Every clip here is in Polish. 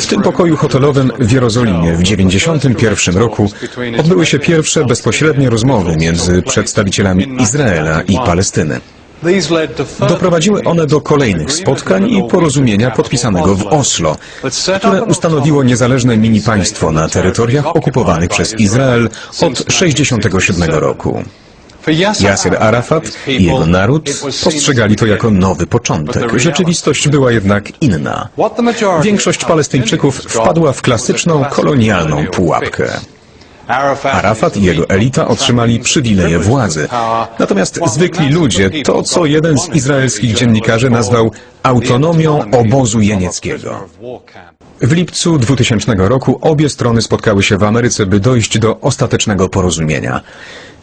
W tym pokoju hotelowym w Jerozolimie w 1991 roku odbyły się pierwsze bezpośrednie rozmowy między przedstawicielami Izraela i Palestyny. Doprowadziły one do kolejnych spotkań i porozumienia podpisanego w Oslo, które ustanowiło niezależne mini państwo na terytoriach okupowanych przez Izrael od 1967 roku. Yasser Arafat i jego naród postrzegali to jako nowy początek. Rzeczywistość była jednak inna. Większość Palestyńczyków wpadła w klasyczną kolonialną pułapkę. Arafat i jego elita otrzymali przywileje władzy. Natomiast zwykli ludzie to, co jeden z izraelskich dziennikarzy nazwał autonomią obozu jenieckiego. W lipcu 2000 roku obie strony spotkały się w Ameryce, by dojść do ostatecznego porozumienia.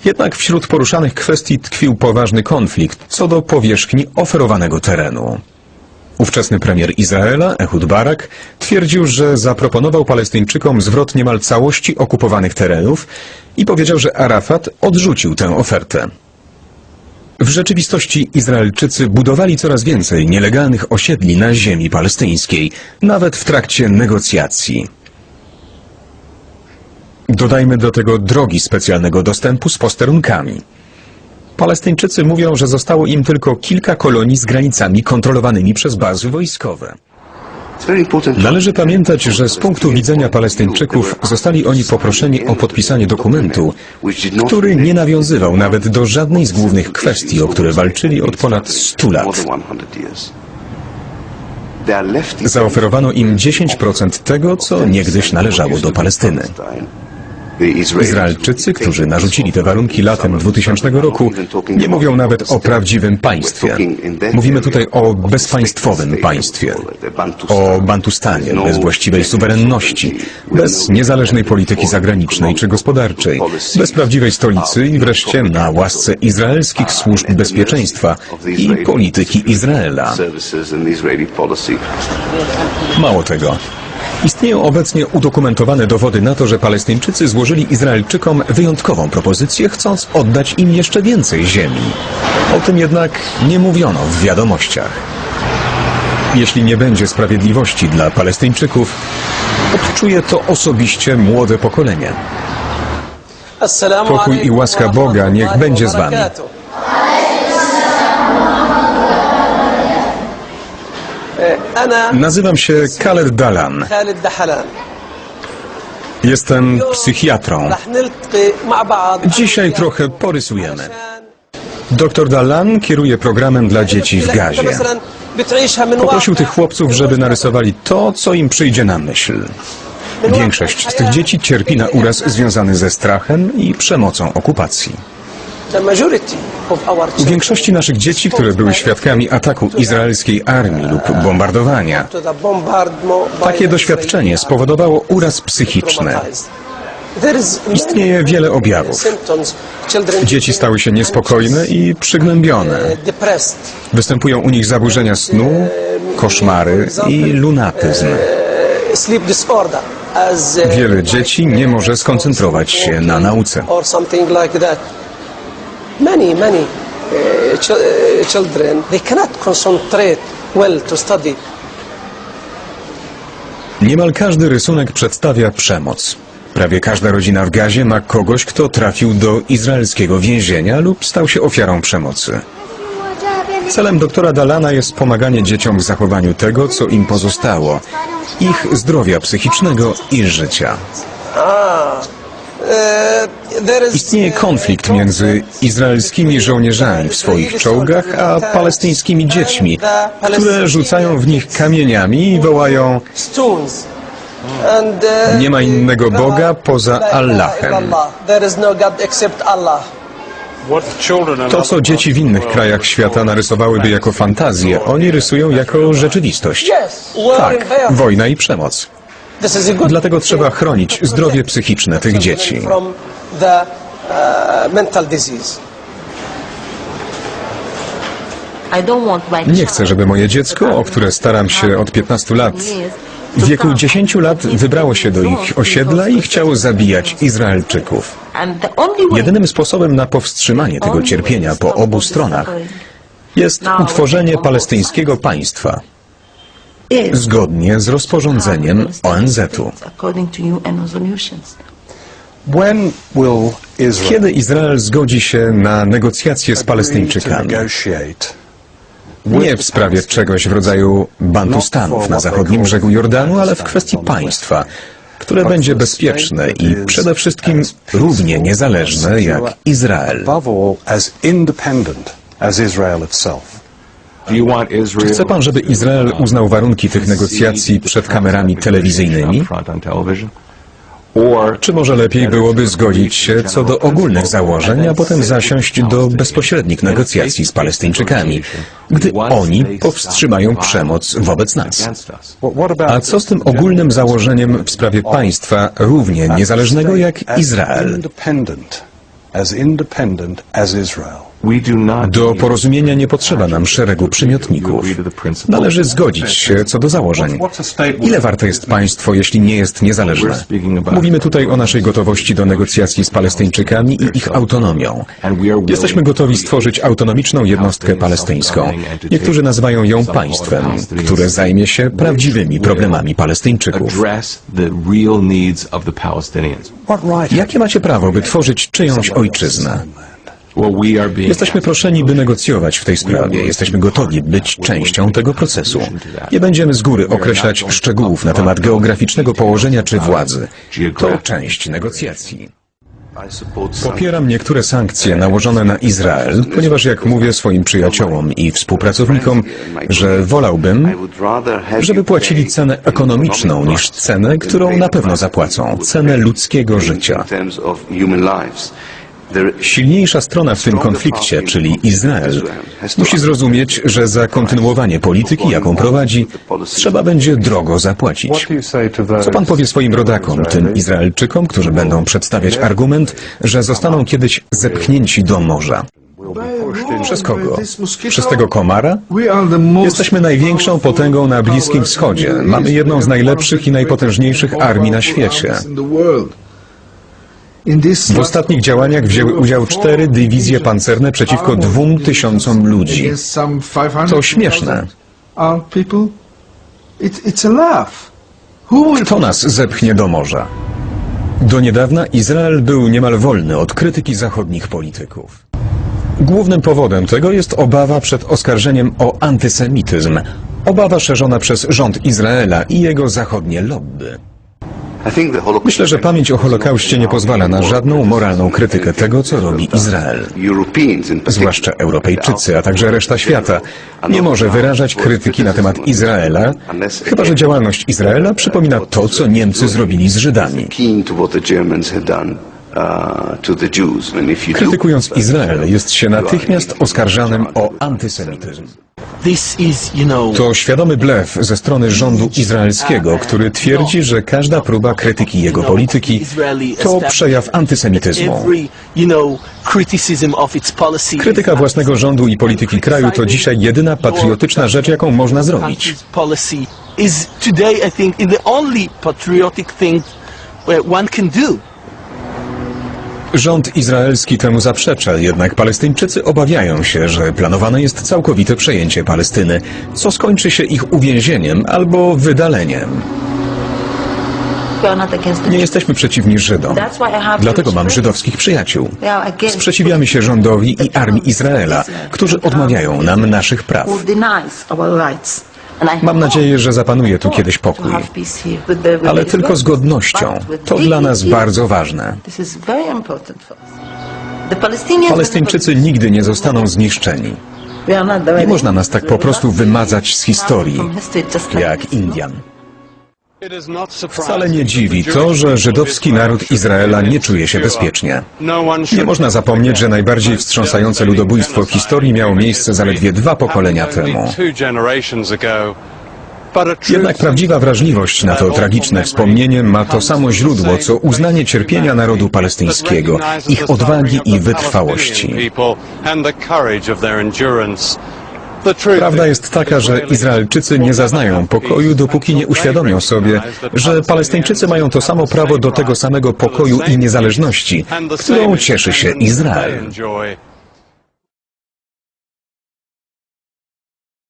Jednak wśród poruszanych kwestii tkwił poważny konflikt co do powierzchni oferowanego terenu. Ówczesny premier Izraela, Ehud Barak, twierdził, że zaproponował Palestyńczykom zwrot niemal całości okupowanych terenów i powiedział, że Arafat odrzucił tę ofertę. W rzeczywistości Izraelczycy budowali coraz więcej nielegalnych osiedli na ziemi palestyńskiej, nawet w trakcie negocjacji. Dodajmy do tego drogi specjalnego dostępu z posterunkami. Palestyńczycy mówią, że zostało im tylko kilka kolonii z granicami kontrolowanymi przez bazy wojskowe. Należy pamiętać, że z punktu widzenia Palestyńczyków zostali oni poproszeni o podpisanie dokumentu, który nie nawiązywał nawet do żadnej z głównych kwestii, o które walczyli od ponad 100 lat. Zaoferowano im 10% tego, co niegdyś należało do Palestyny. Izraelczycy, którzy narzucili te warunki latem 2000 roku, nie mówią nawet o prawdziwym państwie. Mówimy tutaj o bezpaństwowym państwie, o Bantustanie bez właściwej suwerenności, bez niezależnej polityki zagranicznej czy gospodarczej, bez prawdziwej stolicy i wreszcie na łasce izraelskich służb bezpieczeństwa i polityki Izraela. Mało tego. Istnieją obecnie udokumentowane dowody na to, że Palestyńczycy złożyli Izraelczykom wyjątkową propozycję, chcąc oddać im jeszcze więcej ziemi. O tym jednak nie mówiono w wiadomościach. Jeśli nie będzie sprawiedliwości dla Palestyńczyków, odczuje to osobiście młode pokolenie. Pokój i łaska Boga niech będzie z wami. Nazywam się Khaled Dalan. Jestem psychiatrą. Dzisiaj trochę porysujemy. Dr Dalan kieruje programem dla dzieci w gazie. Poprosił tych chłopców, żeby narysowali to, co im przyjdzie na myśl. Większość z tych dzieci cierpi na uraz związany ze strachem i przemocą okupacji. U większości naszych dzieci, które były świadkami ataku izraelskiej armii lub bombardowania, takie doświadczenie spowodowało uraz psychiczny. Istnieje wiele objawów. Dzieci stały się niespokojne i przygnębione. Występują u nich zaburzenia snu, koszmary i lunatyzm. Wiele dzieci nie może skoncentrować się na nauce. Many many uh, ch- uh, children they cannot concentrate well to study Niemal każdy rysunek przedstawia przemoc. Prawie każda rodzina w Gazie ma kogoś, kto trafił do izraelskiego więzienia lub stał się ofiarą przemocy. Celem doktora Dalana jest pomaganie dzieciom w zachowaniu tego, co im pozostało, ich zdrowia psychicznego i życia. Is Istnieje konflikt między izraelskimi żołnierzami w swoich czołgach, a palestyńskimi dziećmi, które rzucają w nich kamieniami i wołają uh, Nie ma innego Boga poza Allahem. no To, co dzieci w innych krajach świata narysowałyby jako fantazję, oni rysują jako rzeczywistość. Tak, wojna i przemoc. Dlatego trzeba chronić zdrowie psychiczne tych dzieci. uh, Nie chcę, żeby moje dziecko, o które staram się od 15 lat, w wieku 10 lat wybrało się do ich osiedla i chciało zabijać Izraelczyków. Jedynym sposobem na powstrzymanie tego cierpienia po obu stronach jest utworzenie palestyńskiego państwa. Zgodnie z rozporządzeniem ONZ-u. Kiedy Izrael zgodzi się na negocjacje z Palestyńczykami? Nie w sprawie czegoś w rodzaju Bantustanów na zachodnim brzegu Jordanu, ale w kwestii państwa, które będzie bezpieczne i przede wszystkim równie niezależne jak Izrael. Czy chce pan, żeby Izrael uznał warunki tych negocjacji przed kamerami telewizyjnymi? Czy może lepiej byłoby zgodzić się co do ogólnych założeń, a potem zasiąść do bezpośrednich negocjacji z Palestyńczykami, gdy oni powstrzymają przemoc wobec nas? A co z tym ogólnym założeniem w sprawie państwa równie niezależnego jak as Izrael? Do porozumienia nie potrzeba nam szeregu przymiotników. Należy zgodzić się co do założeń. Ile warte jest państwo, jeśli nie jest niezależne? Mówimy tutaj o naszej gotowości do negocjacji z Palestyńczykami i ich autonomią. Jesteśmy gotowi stworzyć autonomiczną jednostkę palestyńską. Niektórzy nazywają ją państwem, które zajmie się prawdziwymi problemami Palestyńczyków. Jakie macie prawo, by tworzyć czyjąś ojczyznę? Jesteśmy proszeni, by negocjować w tej sprawie. Jesteśmy gotowi być częścią tego procesu. Nie będziemy z góry określać szczegółów na temat geograficznego położenia czy władzy. To część negocjacji. Popieram niektóre sankcje nałożone na Izrael, ponieważ jak mówię swoim przyjaciołom i współpracownikom, że wolałbym, żeby płacili cenę ekonomiczną niż cenę, którą na pewno zapłacą, cenę ludzkiego życia. Silniejsza strona w tym konflikcie, czyli Izrael, musi zrozumieć, że za kontynuowanie polityki, jaką prowadzi, trzeba będzie drogo zapłacić. Co pan powie swoim rodakom, tym Izraelczykom, którzy będą przedstawiać argument, że zostaną kiedyś zepchnięci do morza? Przez kogo? Przez tego komara? Jesteśmy największą potęgą na Bliskim Wschodzie. Mamy jedną z najlepszych i najpotężniejszych armii na świecie. W ostatnich działaniach wzięły udział cztery dywizje pancerne przeciwko dwóm tysiącom ludzi. To śmieszne. Kto nas zepchnie do morza? Do niedawna Izrael był niemal wolny od krytyki zachodnich polityków. Głównym powodem tego jest obawa przed oskarżeniem o antysemityzm. Obawa szerzona przez rząd Izraela i jego zachodnie lobby. Myślę, że pamięć o Holokauście nie pozwala na żadną moralną krytykę tego, co robi Izrael. Zwłaszcza Europejczycy, a także reszta świata, nie może wyrażać krytyki na temat Izraela, chyba że działalność Izraela przypomina to, co Niemcy zrobili z Żydami. Krytykując Izrael, jest się natychmiast oskarżanym o antysemityzm. To świadomy blef ze strony rządu izraelskiego, który twierdzi, że każda próba krytyki jego polityki to przejaw antysemityzmu. Krytyka własnego rządu i polityki kraju to dzisiaj jedyna patriotyczna rzecz, jaką można zrobić. Is today, I think, the only patriotic thing uh, one can do. Rząd izraelski temu zaprzecza, jednak Palestyńczycy obawiają się, że planowane jest całkowite przejęcie Palestyny, co skończy się ich uwięzieniem albo wydaleniem. Nie jesteśmy przeciwni Żydom. Dlatego mam żydowskich przyjaciół. Sprzeciwiamy się rządowi i armii Izraela, którzy odmawiają nam naszych praw. Mam nadzieję, że zapanuje tu kiedyś pokój. Ale tylko z godnością. To dla nas bardzo ważne. Palestyńczycy nigdy nie zostaną zniszczeni. Nie można nas tak po prostu wymazać z historii, jak Indian. Wcale nie dziwi to, że żydowski naród Izraela nie czuje się bezpiecznie. Nie można zapomnieć, że najbardziej wstrząsające ludobójstwo w historii miało miejsce zaledwie dwa pokolenia temu. Jednak prawdziwa wrażliwość na to tragiczne wspomnienie ma to samo źródło, co uznanie cierpienia narodu palestyńskiego, ich odwagi i wytrwałości. Prawda jest taka, że Izraelczycy nie zaznają pokoju, dopóki nie uświadomią sobie, że Palestyńczycy mają to samo prawo do tego samego pokoju i niezależności, którą cieszy się Izrael.